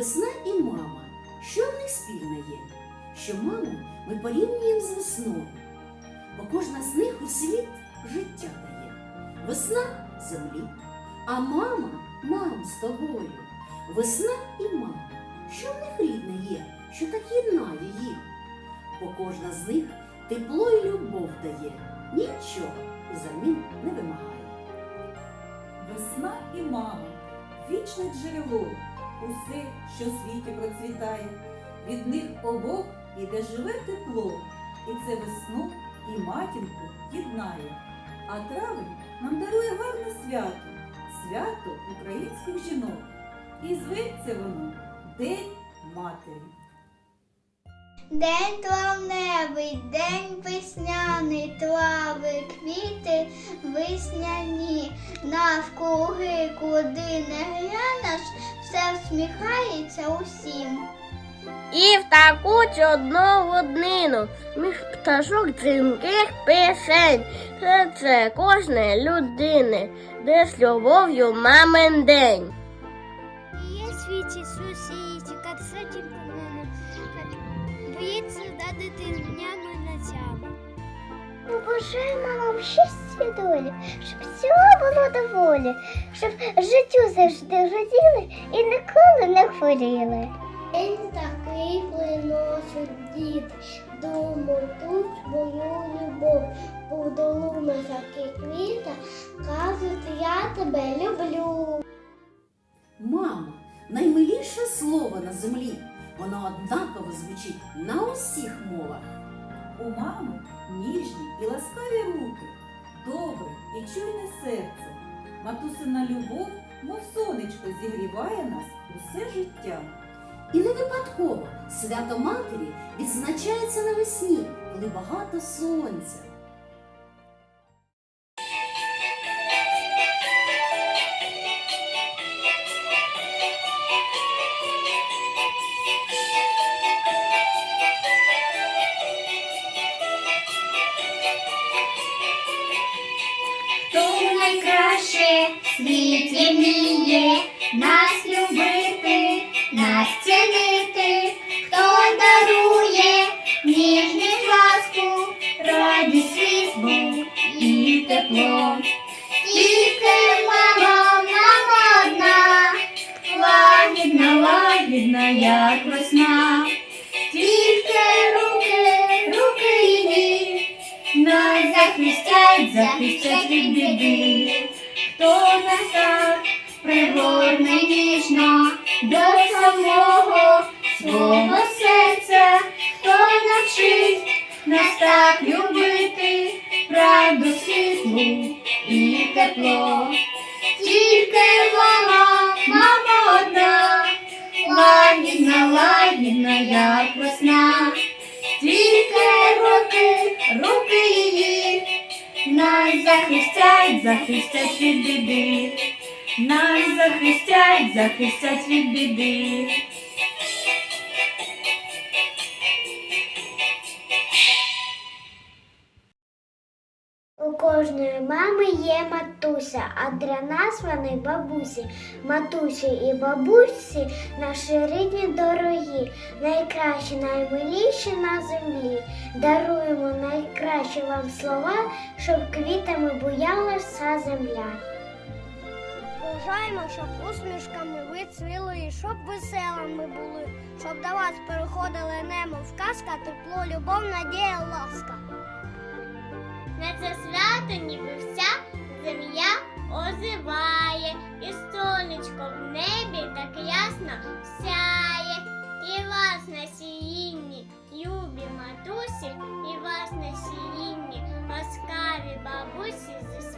Весна і мама. Що в них спільне є? Що маму ми порівнюємо з весною, бо кожна з них у світ життя дає. Весна землі, а мама нам з тобою. Весна і мама. Що в них рідне є, що так єднає їх? Бо кожна з них тепло й любов дає, нічого взамін не вимагає. Весна і мама, вічне джерело, усе, що в світі процвітає. Від них обох іде живе тепло, і це весну і матінку єднає. А травень нам дарує гарне свято, свято українських жінок. І зветься воно День Матері. День травневий, день весняний, трави, квіти весняні, навкруги, куди не глянеш, все всміхається усім. І в таку чудну годину між пташок дзвінких пісень. Серце кожної людини, де з любов'ю мамин день. Є світі сусіді, як садім по-моєму, боїться да дитинями ночами. Побажаємо вам щастя долі, щоб всього було доволі, щоб життю завжди раділи і ніколи не хворіли. День такий приносить дід, думаю, тут свою любов. Буду лунати квіта, кажуть, я тебе люблю. Мама наймиліше слово на землі. Воно однаково звучить на усіх мовах. У мами ніжні і ласкаві руки, добре і чуйне серце. Матусина любов, мов сонечко, зігріває нас усе життя. І не випадково свято матері відзначається навесні, коли багато сонця. Світі вміє нас любити, нас цінити, хто дарує ніжність ласку, радість світлу і тепло. Тільки мама, мама одна, лагідна, лагідна, як весна. Захистять, захистять від біди. Хто нас так пригорне ніжно до самого свого серця, хто навчить нас так любити, правду світлу і тепло. Тільки мама, мама одна, лагідна, лагідна, як весна. Тільки руки, руки її нас захистять, захистять від біди, нас захистять, захистять від біди. У кожної мами є матуся, а для нас вони бабусі. Матусі і бабусі наші рідні дорогі, найкращі, наймиліші на землі. Даруємо найкращі вам слова, щоб квітами буяла вся земля. Бажаємо, щоб усмішками ви цвіли, і щоб веселими були, щоб до вас переходили немов казка, тепло, любов, надія, ласка. На це свято ніби вся земля озиває, і сонечко в небі так ясно сяє. І вас на сіїнні, любі матусі, і вас на сіїнні, ласкаві бабусі, зі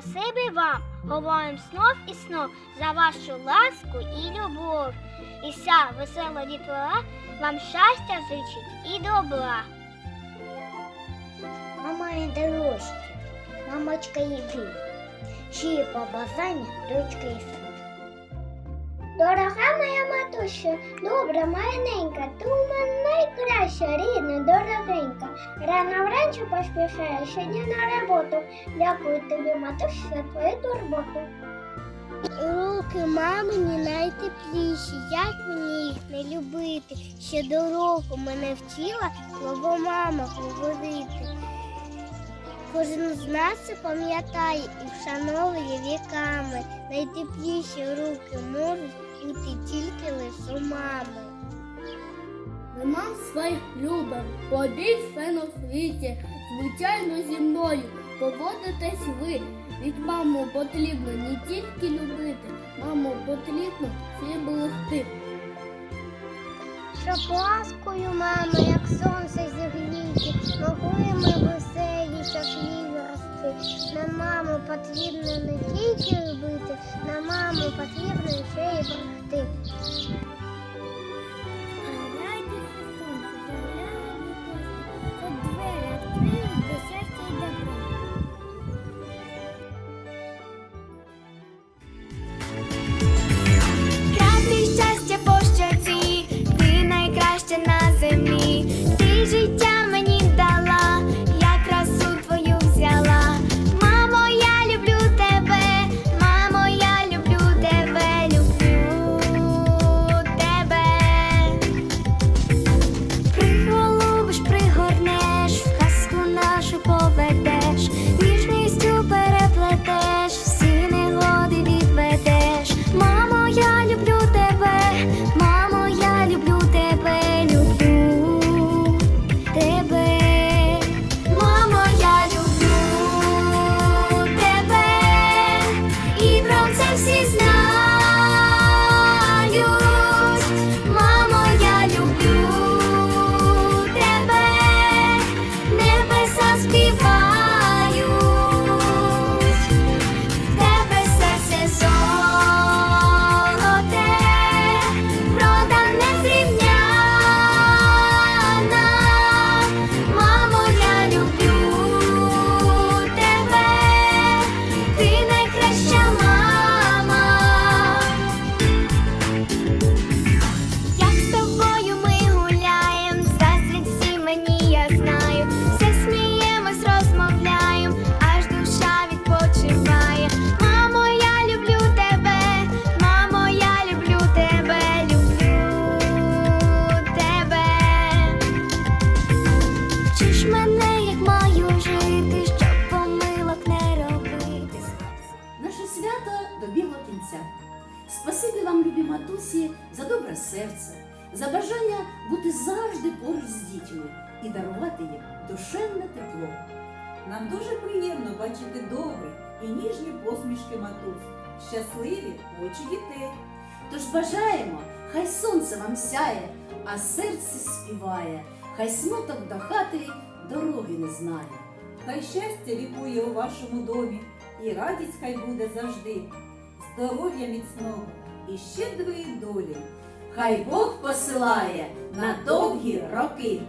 Спасибі вам, говорим снов і снов за вашу ласку і любов. І вся весела дітвора вам щастя зичить і добра. Мама і дорожчі, мамочка єди, чиї побажання дочка і син. Дорога моя матуся, добра, маленька, ти у мене найкраща, рідна, дорогенька. Рано вранці поспішаю щодня на роботу. Дякую тобі, матуся, за твою турботу. Руки мамині найтепліші, як мені їх не любити. Ще дорогу мене вчила слово мама говорити. Кожен з нас це пам'ятає і вшановує віками. Найтепліші руки можуть бути тільки лише мами. Ми мам своїх любим, побіг все на світі, звичайно зі мною поводитесь ви. Від маму потрібно не тільки любити, маму потрібно всім берегти. Щоб ласкою мами, як сонце зігріти, могли ми веселі, щасливі рости. На маму потрібно не тільки любити, на маму потрібно ще й берегти. Любі за добре серце, за бажання бути завжди поруч з дітьми і дарувати їм душевне тепло. Нам дуже приємно бачити добрі і ніжні посмішки матусь, щасливі очі дітей. Тож бажаємо, хай сонце вам сяє, а серце співає, хай смуток до хати дороги не знає. Хай щастя вікує у вашому домі, і радість хай буде завжди, здоров'я міцного і щедрої долі. Хай Бог посилає на довгі роки.